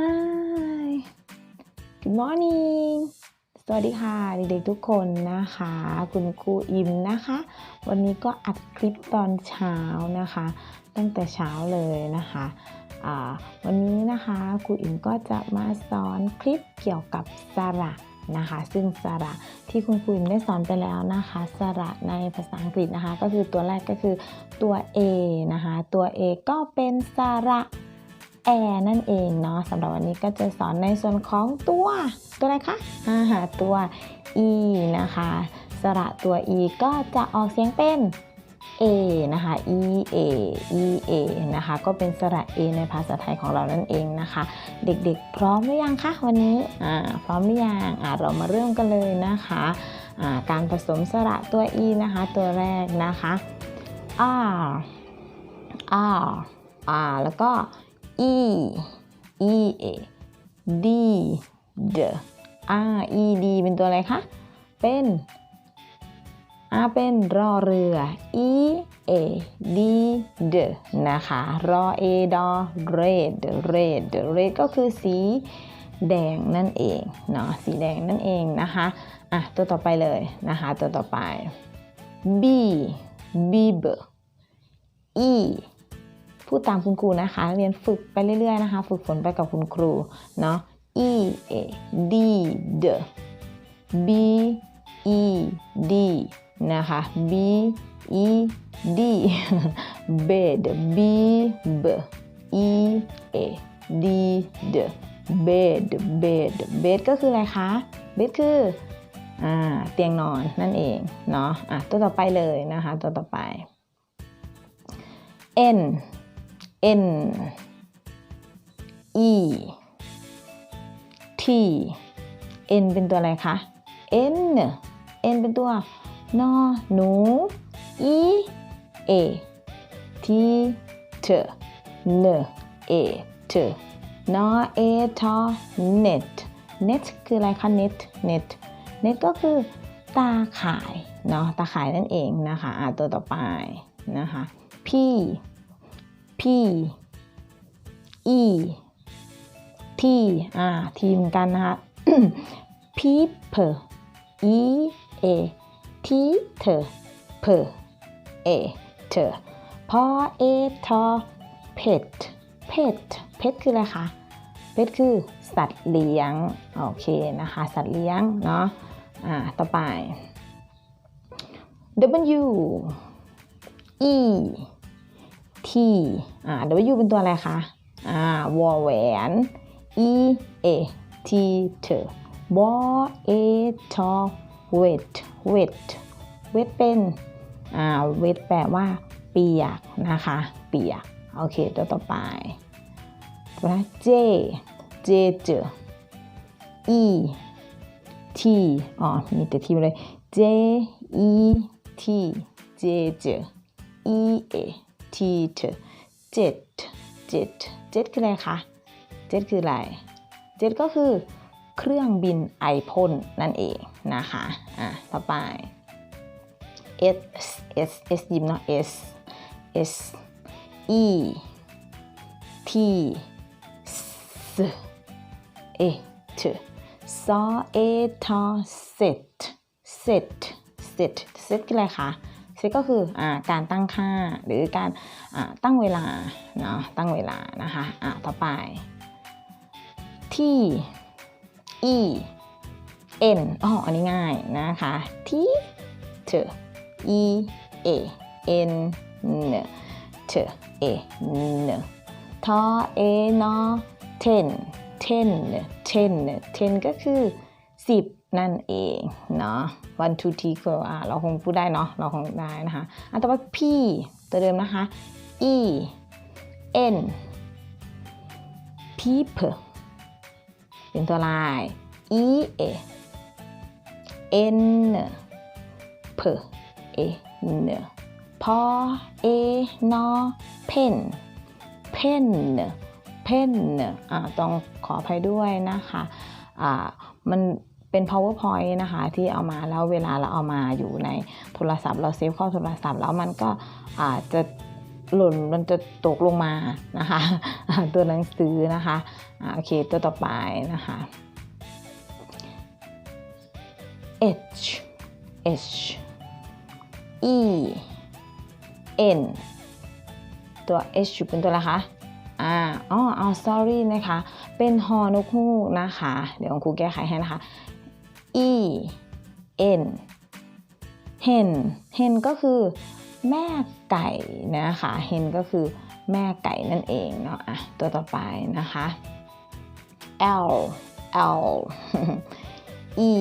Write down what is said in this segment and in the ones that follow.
Hi Good morning สวัสดีค่ะ เด็กๆทุกคนนะคะ คุณครูอิมนะคะ วันนี้ก็อัดคลิปตอนเช้านะคะ ตั้งแต่เช้าเลยนะคะวันนี้นะคะครูอิมก็จะมาสอนคลิปเกี่ยวกับสระนะคะ ซึ่งสระที่คุณครูอิมได้สอนไปแล้วนะคะ สระในภาษาอังกฤษนะคะ ก็คือตัวแรกก็คือตัว A นะคะ ตัว A ก็เป็นสระ แอร์นั่นเองเนาะสำหรับวันนี้ก็จะสอนในส่วนของตัวตัวอะไรคะอ่าตัว e นะคะ สระตัว e ก็จะออกเสียงเป็น a นะคะ e a e a นะคะ ก็เป็นสระ a ในภาษาไทยของเรานั่นเองนะคะ เด็กๆ พร้อมหรือยังคะวันนี้อ่าพร้อมหรือยังอ่าเรามาเริ่มกันเลยนะคะอ่าการผสมสระตัว e นะคะ ตัวแรกนะคะ r r r แล้วก็ e e a d d r e d เป็นตัวอะไรคะ เป็น R เป็นรอเรือ E A D D นะคะ รอ A ดอ red red red ก็คือสีแดงนั่นเองเนาะ สีแดงนั่นเองนะคะ อะ ตัวต่อไปเลยนะคะ ตัวต่อไป B b b E พูดตามคุณครูนะคะ เรียนฝึกไปเรื่อยๆนะคะ ฝึกฝนไปกับคุณครูเนาะ E A D D B E D นะคะ B E D bed B B E A D D bed bed bed ก็คืออะไรคะ bed คือเตียงนอนนั่นเองเนาะอะตัวต่อไปเลยนะคะ ตัวต่อไป N N E T N เป็นตัวอะไรคะ N N เป็นตัวนอหนู E A T T N A T นอ A ทอ net net คืออะไรคะ net net net ก็คือตาข่ายเนาะตาข่ายนั่นเองนะคะอะตัวต่อไปนะคะ P P E T อ่าทีมกันนะคะ people E A T เธอ P A เธอพอ A ทอ pet pet pet คืออะไรคะ pet คือสัตว์เลี้ยง โอเคนะคะ สัตว์เลี้ยงเนาะ อ่า ต่อไป W E T อ่า W เป็นตัวอะไรคะ อ่าวอแหวน E A T เธอวอ A ทอ wet wet wet เป็นอ่า wet แปลว่า เปียกนะคะ เปียก โอเค ตัวต่อไปตัวนะ J J เจอ E T อ๋อ มีแต่ทีเลย J E T J เจอ E A T เธอ jet jet jet คืออะไรคะ jet คืออะไร jet ก็คือเครื่องบินไอพ่นนั่นเองนะคะอะต่อไป S S S ยิ้มเนาะ S S E T S A T ซอ A ทอ set set set set คืออะไรคะ set ก็คืออการตั้งค่าหรือการตั้งเวลาเนาะตั้งเวลานะคะอ่าต่อไป T E N อ๋ออันนี้ง่ายนะคะ T T E A N N T A N ทอ A นอ ten ten ten ten ก็คือ 10 นั่นเองเนาะ one two three ก็อะเราคงพูดได้เนาะเราคงได้นะคะอันต่อไป P ตัวเดิมนะคะ E N people เป็นตัวลาย E A N P A N พอ A นอ pen pen pen อ่าต้องขออภัยด้วยนะคะอ่ามัน เป็น powerpoint นะคะที่เอามาแล้วเวลาเราเอามาอยู่ในโทรศัพท์ เราเซฟเข้าโทรศัพท์ แล้วมันก็อาจจะหล่นมันจะตกลงมานะคะตัวหนังสือนะคะอ่าโอเคตัวต่อไปนะคะ H H E N ตัว H เป็นตัวอะไรคะอ่าอ๋อเอา sorry นะคะ เป็นฮอนกฮูกนะคะ เดี๋ยวครูแก้ไขให้นะคะ E N hen hen ก็คือแม่ไก่นะคะ hen ก็คือแม่ไก่นั่นเองเนาะอะตัวต่อไปนะคะ L L E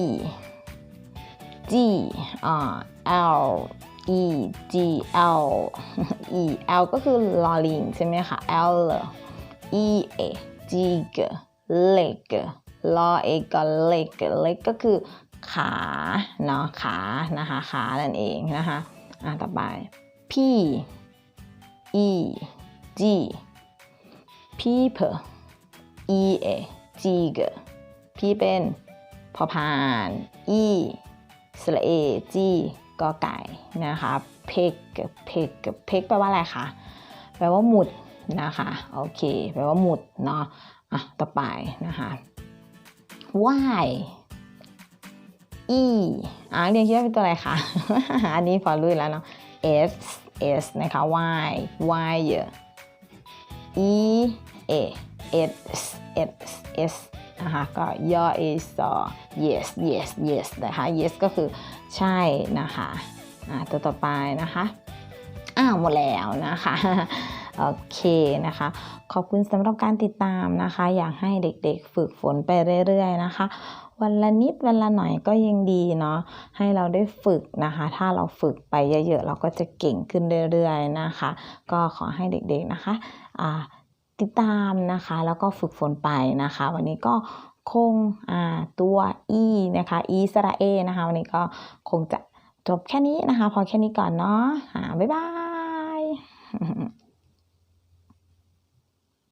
G อ่า L E G L E L ก็คือลอลิงใช่ไหมคะ L E A G leg ลอเอกก็ leg leg ก็คือขาเนาะขานะคะขานั่นเองนะคะอะต่อไป P E G people E A G G P เป็นพอพาน E สระเอจีกอไก่นะคะเพกเพกเพกแปลว่าอะไรคะแปลว่าหมุดนะคะโอเคแปลว่าหมุดเนาะอะต่อไปนะคะ y e อะเรียนคิดว่าเป็นตัวอะไรคะ อันนี้พอรู้แล้วเนาะ s s นะคะ y y เยอะ e a s s s นะคะก็ย่อ a ซอ yes yes yes นะคะ yes ก็คือใช่นะคะ อ่าตัวต่อไปนะคะ อ้าวหมดแล้วนะคะ โอเคนะคะ ขอบคุณสำหรับการติดตามนะคะ อยากให้เด็กๆ ฝึกฝนไปเรื่อยๆนะคะ วันละนิดวันละหน่อยก็ยังดีเนาะให้เราได้ฝึกนะคะ ถ้าเราฝึกไปเยอะๆ เราก็จะเก่งขึ้นเรื่อยๆนะคะ ก็ขอให้เด็กๆนะคะติดตามนะคะ แล้วก็ฝึกฝนไปนะคะ วันนี้ก็คงตัว e นะคะ e สระเอนะคะ วันนี้ก็คงจะจบแค่นี้นะคะ พอแค่นี้ก่อนเนาะอ่าบ๊ายบาย